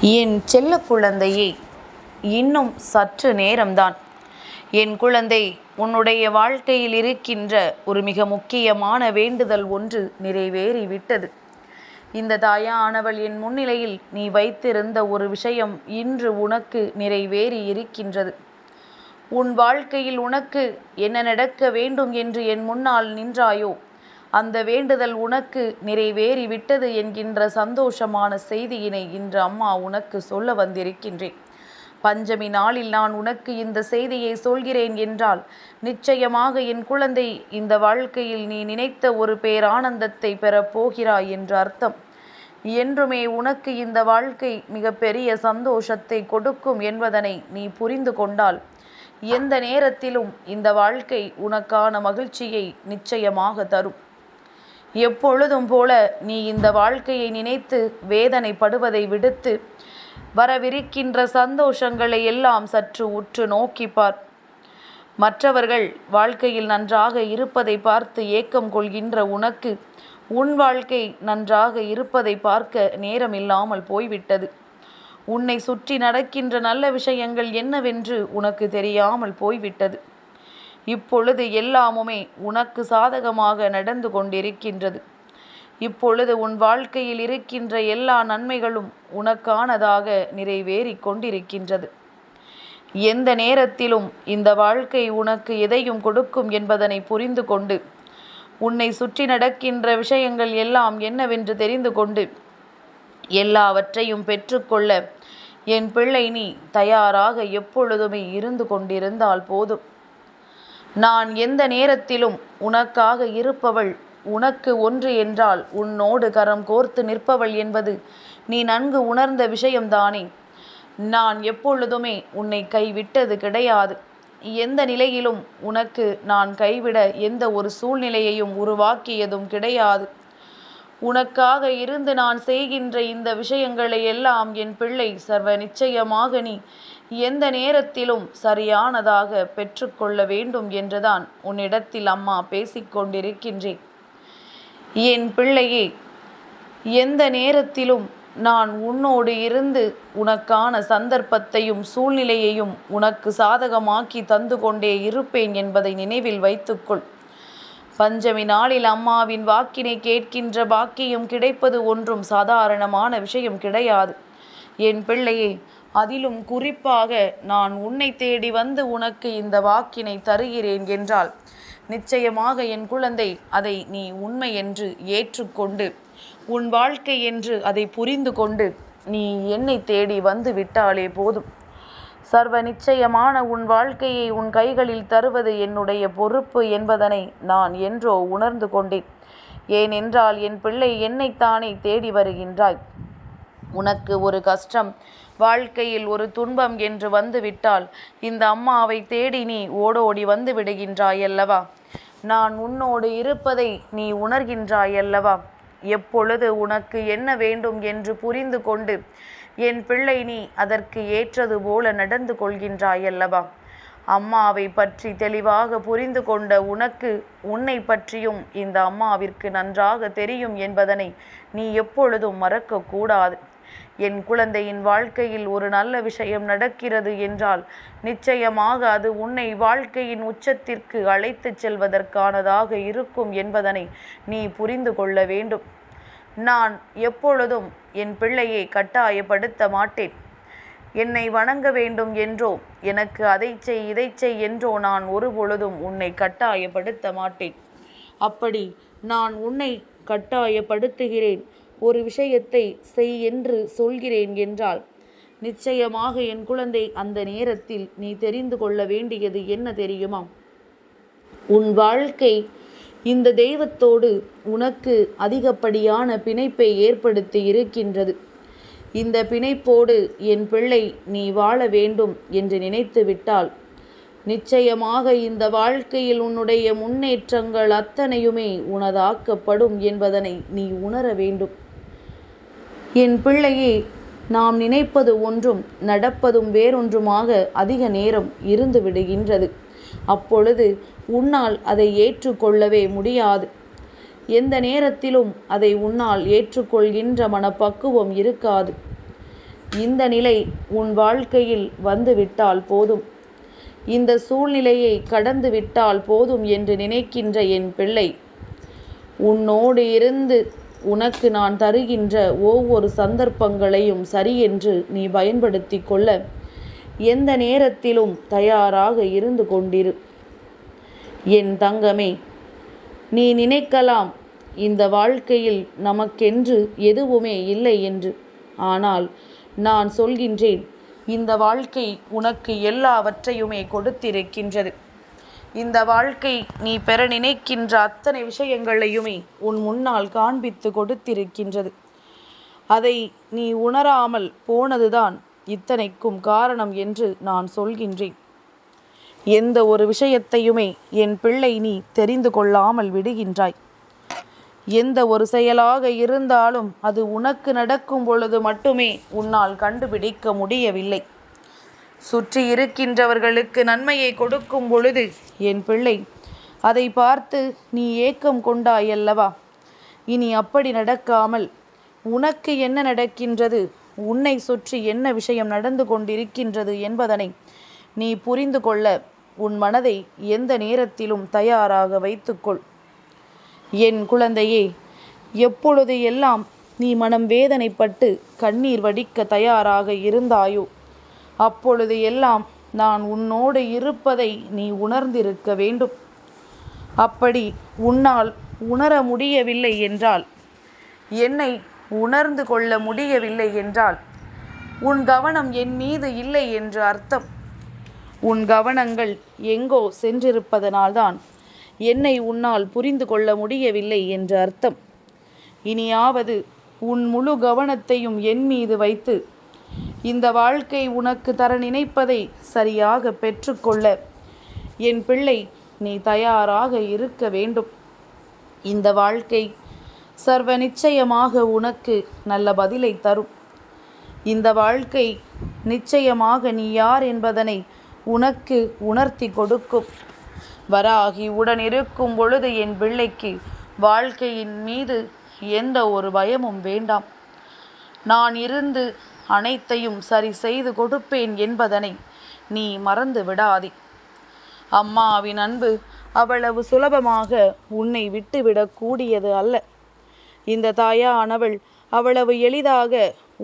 என் செல்ல குழந்தையே இன்னும் சற்று நேரம்தான். என் குழந்தை உன்னுடைய வாழ்க்கையில் இருக்கின்ற ஒரு மிக முக்கியமான வேண்டுதல் ஒன்று நிறைவேறிவிட்டது. இந்த தாயானவள் என் முன்னிலையில் நீ வைத்திருந்த ஒரு விஷயம் இன்று உனக்கு நிறைவேறி இருக்கின்றது உன் வாழ்க்கையில் உனக்கு என்ன நடக்க வேண்டும் என்று என் முன்னால் நின்றாயோ அந்த வேண்டுதல் உனக்கு நிறைவேறிவிட்டது என்கின்ற சந்தோஷமான செய்தியினை இன்று அம்மா உனக்கு சொல்ல வந்திருக்கின்றேன். பஞ்சமி நாளில் நான் உனக்கு இந்த செய்தியை சொல்கிறேன் என்றால் நிச்சயமாக என் குழந்தை இந்த வாழ்க்கையில் நீ நினைத்த ஒரு பேரானந்தத்தை பெறப் போகிறாய் என்று அர்த்தம். என்றுமே உனக்கு இந்த வாழ்க்கை மிகப்பெரிய சந்தோஷத்தை கொடுக்கும் என்பதனை நீ புரிந்து கொண்டால் எந்த நேரத்திலும் இந்த வாழ்க்கை உனக்கான மகிழ்ச்சியை நிச்சயமாக தரும். எப்பொழுதும் போல நீ இந்த வாழ்க்கையை நினைத்து வேதனைப்படுவதை விடுத்து வரவிருக்கின்ற சந்தோஷங்களை எல்லாம் சற்று உற்று நோக்கிப்பார் மற்றவர்கள் வாழ்க்கையில் நன்றாக இருப்பதை பார்த்து ஏக்கம் கொள்கின்ற உனக்கு உன் வாழ்க்கை நன்றாக இருப்பதை பார்க்க நேரமில்லாமல் போய்விட்டது. உன்னை சுற்றி நடக்கின்ற நல்ல விஷயங்கள் என்னவென்று உனக்கு தெரியாமல் போய்விட்டது. இப்பொழுது எல்லாமுமே உனக்கு சாதகமாக நடந்து கொண்டிருக்கின்றது. இப்பொழுது உன் வாழ்க்கையில் இருக்கின்ற எல்லா நன்மைகளும் உனக்கானதாக நிறைவேறி கொண்டிருக்கின்றது. எந்த நேரத்திலும் இந்த வாழ்க்கை உனக்கு எதையும் கொடுக்கும் என்பதனை புரிந்து கொண்டு உன்னை சுற்றி நடக்கின்ற விஷயங்கள் எல்லாம் என்னவென்று தெரிந்து கொண்டு எல்லாவற்றையும் பெற்றுக்கொள்ள என் பிள்ளை நீ தயாராக எப்பொழுதுமே இருந்து கொண்டிருந்தால் போதும். நான் எந்த நேரத்திலும் உனக்காக இருப்பவள் உனக்கு ஒன்று என்றால் உன்னோடு கரம் கோர்த்து நிற்பவள் என்பது நீ நன்கு உணர்ந்த விஷயம்தானே. நான் எப்பொழுதுமே உன்னை கைவிட்டது கிடையாது. எந்த நிலையிலும் உனக்கு நான் கைவிட எந்த ஒரு சூழ்நிலையையும் உருவாக்கியதும் கிடையாது. உனக்காக இருந்து நான் செய்கின்ற இந்த விஷயங்களை எல்லாம் என் பிள்ளை சர்வ நிச்சயமாக நீ எந்த நேரத்திலும் சரியானதாக பெற்றுக்கொள்ள வேண்டும் என்றுதான் உன்னிடத்தில் அம்மா பேசிக்கொண்டிருக்கின்றேன் என் பிள்ளையே எந்த நேரத்திலும் நான் உன்னோடு இருந்து உனக்கான சந்தர்ப்பத்தையும் சூழ்நிலையையும் உனக்கு சாதகமாக்கி தந்து கொண்டே இருப்பேன் என்பதை நினைவில் வைத்துக்கொள். பஞ்சமி நாளில் அம்மாவின் வாக்கினை கேட்கின்ற பாக்கியம் கிடைப்பது ஒன்றும் சாதாரணமான விஷயம் கிடையாது. என் பிள்ளையே அதிலும் குறிப்பாக நான் உன்னை தேடி வந்து உனக்கு இந்த வாக்கினை தருகிறேன் என்றால் நிச்சயமாக என் குழந்தை அதை நீ உண்மை என்று ஏற்றுக்கொண்டு உன் வாழ்க்கை என்று அதை புரிந்து கொண்டு நீ என்னை தேடி வந்து விட்டாலே போதும். சர்வ நிச்சயமான உன் வாழ்க்கையை உன் கைகளில் தருவது என்னுடைய பொறுப்பு என்பதனை நான் என்றோ உணர்ந்து கொண்டேன். ஏனென்றால் என் பிள்ளை என்னைத்தானே தேடி வருகின்றாய். உனக்கு ஒரு கஷ்டம் வாழ்க்கையில் ஒரு துன்பம் என்று வந்துவிட்டால் இந்த அம்மாவை தேடி நீ ஓடோடி வந்து விடுகின்றாயல்லவா? நான் உன்னோடு இருப்பதை நீ உணர்கின்றாயல்லவா? எப்பொழுது உனக்கு என்ன வேண்டும் என்று புரிந்து கொண்டு என் பிள்ளை நீ அதற்கு ஏற்றது போல நடந்து கொள்கின்றாய் அல்லவா அம்மாவை பற்றி தெளிவாக புரிந்து கொண்ட உனக்கு உன்னை பற்றியும் இந்த அம்மாவிற்கு நன்றாக தெரியும் என்பதனை நீ எப்பொழுதும் மறக்கக்கூடாது என் குழந்தையின் வாழ்க்கையில் ஒரு நல்ல விஷயம் நடக்கிறது என்றால் நிச்சயமாக அது உன்னை வாழ்க்கையின் உச்சத்திற்கு அழைத்துச் செல்வதற்கானதாக இருக்கும் என்பதனை நீ புரிந்து கொள்ள வேண்டும். நான் எப்பொழுதும் என் பிள்ளையை கட்டாயப்படுத்த மாட்டேன். என்னை வணங்க வேண்டும் என்றோ எனக்கு அதை செய் இதை செய் என்றோ நான் ஒரு பொழுதும் உன்னை கட்டாயப்படுத்த மாட்டேன். அப்படி நான் உன்னை கட்டாயப்படுத்துகிறேன். ஒரு விஷயத்தை செய் என்று சொல்கிறேன் என்றால் நிச்சயமாக என் குழந்தை அந்த நேரத்தில் நீ தெரிந்து கொள்ள வேண்டியது என்ன தெரியுமா? உன் வாழ்க்கை இந்த தெய்வத்தோடு உனக்கு அதிகப்படியான பிணைப்பை ஏற்படுத்தி இருக்கின்றது. இந்த பிணைப்போடு என் பிள்ளை நீ வாழ வேண்டும் என்று நினைத்து விட்டால் நிச்சயமாக இந்த வாழ்க்கையில் உன்னுடைய முன்னேற்றங்கள் அத்தனையுமே உனதாக்கப்படும் என்பதனை நீ உணர வேண்டும். என் பிள்ளையே நாம் நினைப்பது ஒன்றும் நடப்பதும் வேறொன்றுமாக அதிக நேரம் இருந்து விடுகின்றது. அப்பொழுது உன்னால் அதை ஏற்றுக்கொள்ளவே முடியாது. எந்த நேரத்திலும் அதை உன்னால் ஏற்றுக்கொள்கின்ற மனப்பக்குவம் இருக்காது. இந்த நிலை உன் வாழ்க்கையில் வந்துவிட்டால் போதும். இந்த சூழ்நிலையை கடந்து விட்டால் போதும் என்று நினைக்கின்ற என் பிள்ளை உன்னோடு இருந்து உனக்கு நான் தருகின்ற ஒவ்வொரு சந்தர்ப்பங்களையும் சரி என்று நீ பயன்படுத்தி கொள்ள எந்த நேரத்திலும் தயாராக இருந்து கொண்டிரு. என் தங்கமே நீ நினைக்கலாம் இந்த வாழ்க்கையில் நமக்கென்று எதுவுமே இல்லை என்று. ஆனால் நான் சொல்கின்றேன் இந்த வாழ்க்கை உனக்கு எல்லாவற்றையுமே கொடுத்திருக்கின்றது. இந்த வாழ்க்கை நீ பெற நினைக்கின்ற அத்தனை விஷயங்களையுமே உன் முன்னால் காண்பித்து கொடுத்திருக்கின்றது. அதை நீ உணராமல் போனதுதான் இத்தனைக்கும் காரணம் என்று நான் சொல்கின்றேன். எந்த ஒரு விஷயத்தையுமே என் பிள்ளை நீ தெரிந்து கொள்ளாமல் விடுகின்றாய். எந்த ஒரு செயலாக இருந்தாலும் அது உனக்கு நடக்கும் பொழுது மட்டுமே உன்னால் கண்டுபிடிக்க முடியவில்லை. சுற்றி இருக்கின்றவர்களுக்கு நன்மையை கொடுக்கும் பொழுது என் பிள்ளை அதை பார்த்து நீ ஏக்கம் கொண்டாயல்லவா? இனி அப்படி நடக்காமல் உனக்கு என்ன நடக்கின்றது? உன்னை சுற்றி என்ன விஷயம் நடந்து கொண்டிருக்கின்றது என்பதனை நீ புரிந்து கொள்ள உன் மனதை எந்த நேரத்திலும் தயாராக வைத்துக்கொள். என் குழந்தையே எப்பொழுது எல்லாம் நீ மனம் வேதனைப்பட்டு கண்ணீர் வடிக்க தயாராக இருந்தாயோ அப்பொழுது எல்லாம் நான் உன்னோடு இருப்பதை நீ உணர்ந்திருக்க வேண்டும். அப்படி உன்னால் உணர முடியவில்லை என்றால் என்னை உணர்ந்து கொள்ள முடியவில்லை என்றால் உன் கவனம் என் மீது இல்லை என்று அர்த்தம். உன் கவனங்கள் எங்கோ சென்றிருப்பதனால்தான் என்னை உன்னால் புரிந்து கொள்ள முடியவில்லை என்று அர்த்தம். இனியாவது உன் முழு கவனத்தையும் என் மீது வைத்து இந்த வாழ்க்கை உனக்கு தர நினைப்பதை சரியாக பெற்றுக்கொள்ள என் பிள்ளை நீ தயாராக இருக்க வேண்டும். இந்த வாழ்க்கை சர்வ நிச்சயமாக உனக்கு நல்ல பதிலை தரும். இந்த வாழ்க்கை நிச்சயமாக நீ யார் என்பதனை உனக்கு உணர்த்தி கொடுக்கும். வராகி உடன் இருக்கும் பொழுது என் பிள்ளைக்கு வாழ்க்கையின் மீது எந்த ஒரு பயமும் வேண்டாம். நான் இருந்து அனைத்தையும் சரி செய்து கொடுப்பேன் என்பதனை நீ மறந்து விடாதே. அம்மாவின் அன்பு அவ்வளவு சுலபமாக உன்னை விட்டுவிடக்கூடியது அல்ல. இந்த தாயானவள் அவ்வளவு எளிதாக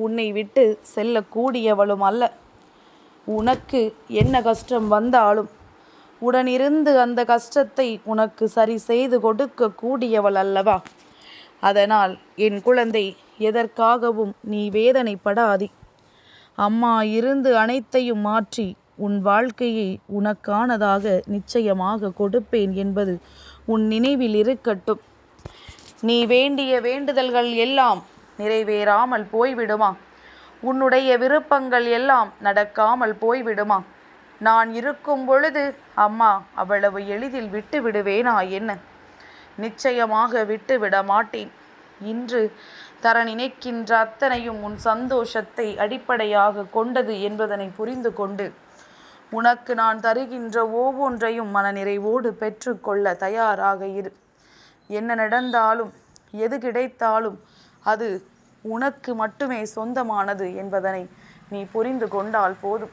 உன்னை விட்டு செல்லக்கூடியவளும் அல்ல. உனக்கு என்ன கஷ்டம் வந்தாலும் உடனிருந்து அந்த கஷ்டத்தை உனக்கு சரி செய்து கொடுக்க கூடியவள் அல்லவா? அதனால் என் குழந்தை எதற்காகவும் நீ வேதனைப்படாதே. அம்மா இருந்து அனைத்தையும் மாற்றி உன் வாழ்க்கையை உனக்கானதாக நிச்சயமாக கொடுப்பேன் என்பது உன் நினைவில் இருக்கட்டும். நீ வேண்டிய வேண்டுதல்கள் எல்லாம் நிறைவேறாமல் போய்விடுமா? உன்னுடைய விருப்பங்கள் எல்லாம் நடக்காமல் போய்விடுமா? நான் இருக்கும் பொழுது அம்மா அவ்வளவு எளிதில் விட்டு விடுவேனா என்ன? நிச்சயமாக விட்டு விட மாட்டேன். இன்று தர நினைக்கின்ற அத்தனையும் உன் சந்தோஷத்தை அடிப்படையாக கொண்டது என்பதனை புரிந்து கொண்டு உனக்கு நான் தருகின்ற ஒவ்வொன்றையும் மனநிறைவோடு பெற்றுக்கொள்ள தயாராக இரு. என்ன நடந்தாலும் எது கிடைத்தாலும் அது உனக்கு மட்டுமே சொந்தமானது என்பதனை நீ புரிந்து கொண்டால் போதும்.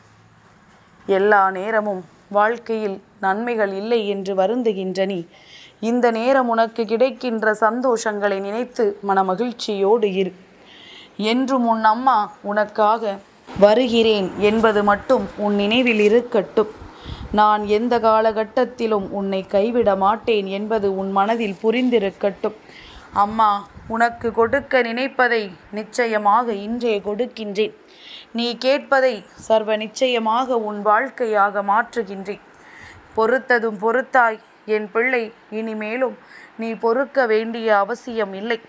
எல்லா நேரமும் வாழ்க்கையில் நன்மைகள் இல்லை என்று வருந்துகின்ற நீ. இந்த நேரம் உனக்கு கிடைக்கின்ற சந்தோஷங்களை நினைத்து மனமகிழ்ச்சியோடு இரு. என்றும் உன் அம்மா உனக்காக வருகிறேன் என்பது மட்டும் உன் நினைவில் இருக்கட்டும். நான் எந்த காலகட்டத்திலும் உன்னை கைவிட மாட்டேன் என்பது உன் மனதில் புரிந்திருக்கட்டும். அம்மா உனக்கு கொடுக்க நினைப்பதை நிச்சயமாக இன்றே கொடுக்கின்றேன். நீ கேட்பதை சர்வ நிச்சயமாக உன் வாழ்க்கையாக மாற்றுகின்றேன் பொறுத்ததும் பொறுத்தாய் என் பிள்ளை இனிமேலும் நீ பொறுக்க வேண்டிய அவசியம் இல்லை.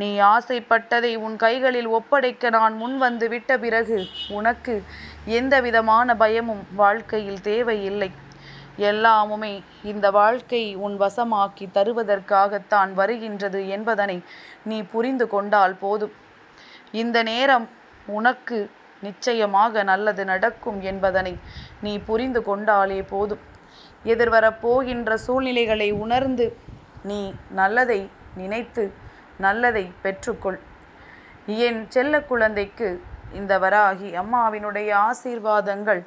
நீ ஆசைப்பட்டதை உன் கைகளில் ஒப்படைக்க நான் முன் வந்து விட்ட பிறகு உனக்கு எந்தவிதமான பயமும் வாழ்க்கையில் தேவையில்லை. எல்லாமுமே இந்த வாழ்க்கை உன் வசமாக்கி தருவதற்காகத்தான் வருகின்றது என்பதனை நீ புரிந்து கொண்டால் போதும். இந்த நேரம் உனக்கு நிச்சயமாக நல்லது நடக்கும் என்பதனை நீ புரிந்து கொண்டாலே போதும். எதிர்வரப்போகின்ற சூழ்நிலைகளை உணர்ந்து நீ நல்லதை நினைத்து நல்லதை பெற்றுக்கொள். என் செல்ல குழந்தைக்கு இந்த வராகி அம்மாவினுடைய ஆசீர்வாதங்கள்